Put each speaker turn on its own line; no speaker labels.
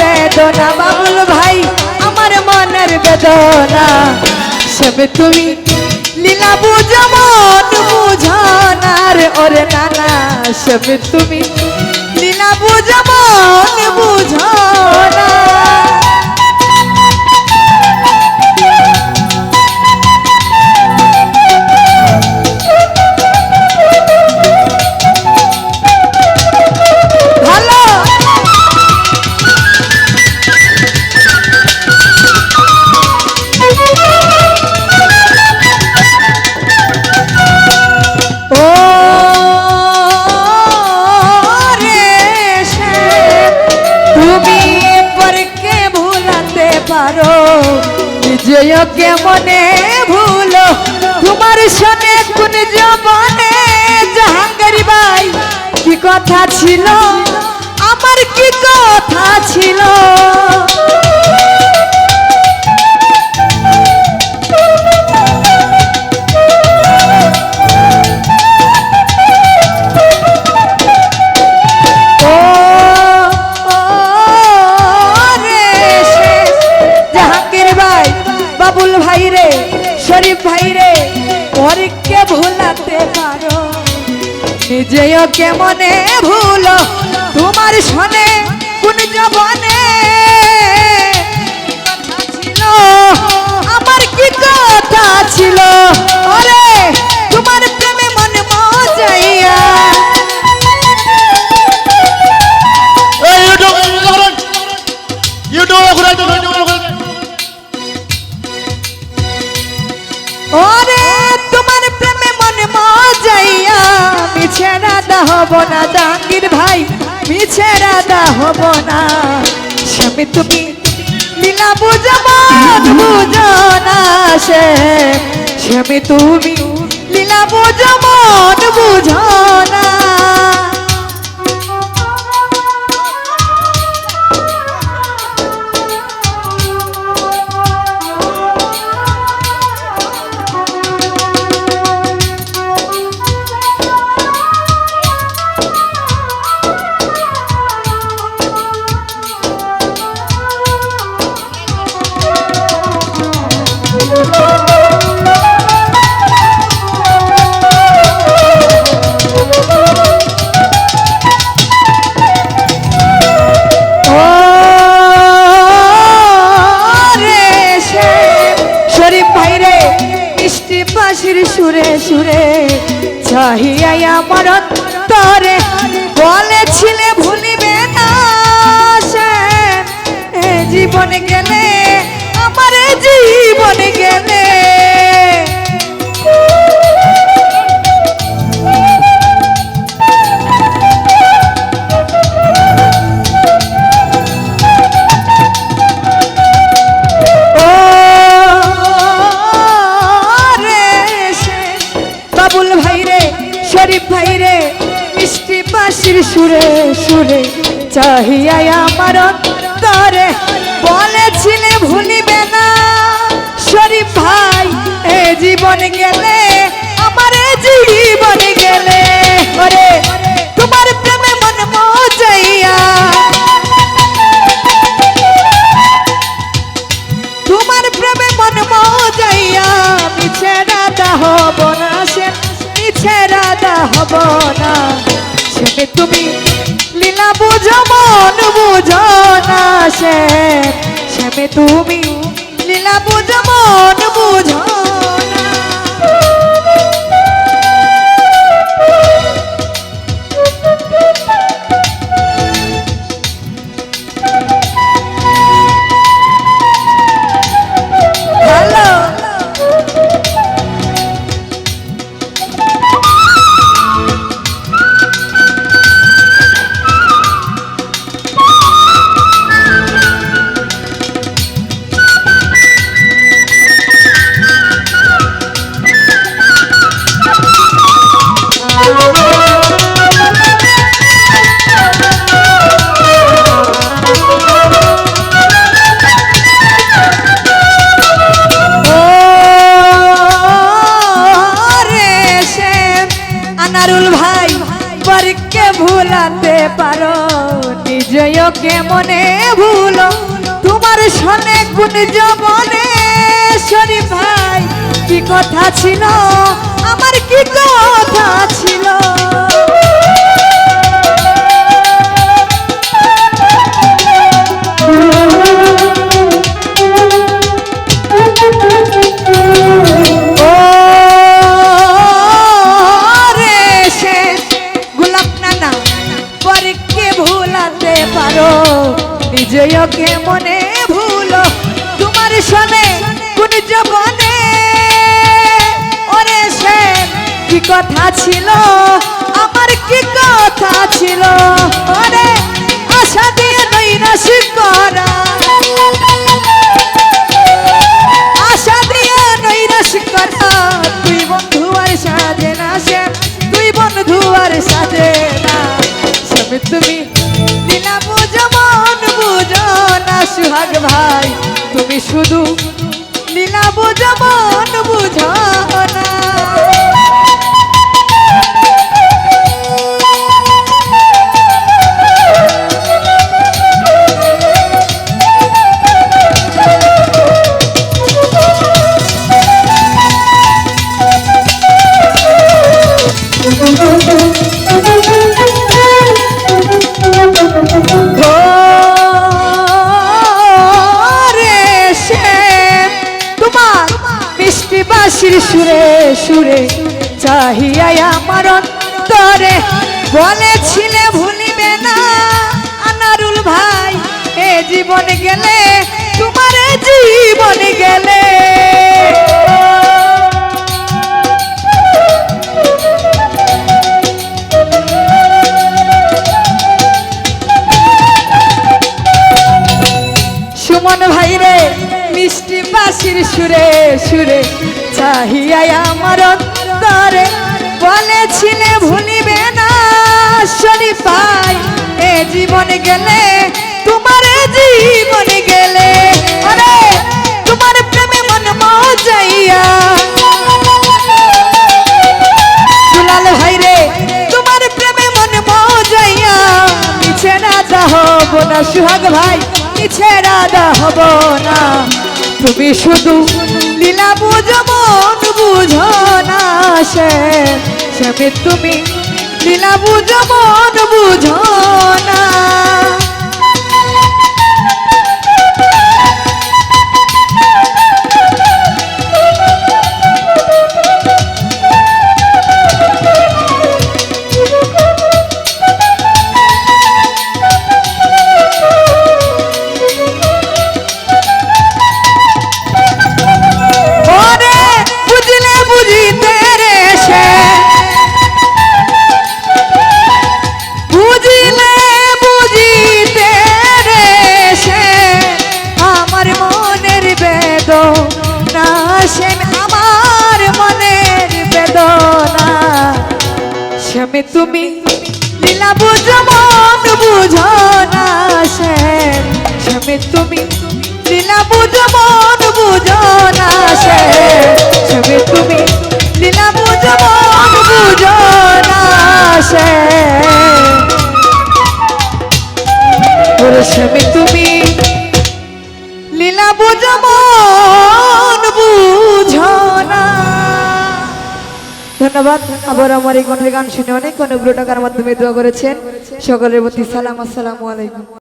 বেদনা বাবুল ভাই, আমার মনের বেদনা। সবে তুমি লীলা বুঝো মন বুঝানার ওরে নানা। সবে তুমি লীলা বুঝো মন বুঝানা। নিজয়কে মনে ভুলো? তোমার সনে কোন জবনে জাহাঙ্গারি ভাই, কি কথা ছিল? আমার কি কথা ছিল? নিজেও কেমনে ভুলো? তোমার শনে কোন জবনে? ছিল? আমার কি কথা ছিল? ওরে তোমার প্রেমে মনে মজাইয়া। ওরে মিছে রাধা হব না জাহাঙ্গীর ভাই মিছে রাধা হব না। স্বামী তুমি লীলা বুঝো বুঝো না সে। স্বামী তুমি লীলা বুঝো মন বুঝো আমার অন্তরে বলেছিলে ভুলিবে না জীবন গেলে আমার জীবন গেলে সুরে সুরে চাহিয়াই আমার অন্তরে বলেছিলে ভুলিবে না শরীফ ভাই, এ জীবন গেলে, আমার এ জীবন গেলে। ওরে, তোমার প্রেমে মন মজাইয়া। তোমার প্রেমে মন মজাইয়া। মিছে রাধা হব না সে, মিছে রাধা হব না। সে তুমি লীলা বুঝো মন বুঝো না সে তুমি লীলা বুঝো মন কেমনে ভুলো। তোমার সনে কোন জবনে শরীফ ভাই, কি কথা ছিল? আমার কি কথা ছিল? কোন সে কি কথা ছিল? আমার কি কথা ছিল? ওরে আশা দিয়ে নৈরাশ করা। তুমি শুধু লীলা বুঝো মন বুঝো না ঘরে বাসির সুরে সুরে চাহিয়াই আমার অন্তরে। বলেছিলে ভুলিবে না, আনারুল ভাই, এ জীবন গেলে, তোমার জীবন গেলে। সুমন ভাই রে, মিষ্টি বাসির সুরে সুরে চাহিয়াই আমার অন্তরে ভুলিবে না শনি পাই। এ জীবনে গেলে, তোমার জীবনে গেলে তোমার প্রেমে মন মজাইয়া। দুলাল ভাই রে, তোমার প্রেমে মন মজাইয়া। মিছে রাজা হব না সুহাগ ভাই, মিছে রাজা হব না। তুমি শুধু লীলা বুঝ মন বুঝো না সে। তুমি লীলা বুঝ মন বুঝো না। তুমি লীলা বুঝো মন বুঝো না শেন শ্যামে তুমি লীলা বুঝো মন বুঝো না শেন শ্যামে তুমি লীলা বুঝো মন বুঝো না সে। ধন্যবাদ। আবার আমার এই কণ্ঠের গান শুনে অনেক অনুগ্রহ টাকার মাধ্যমে দোয়া করেছেন। সকলের প্রতি সালাম, আসসালামু আলাইকুম।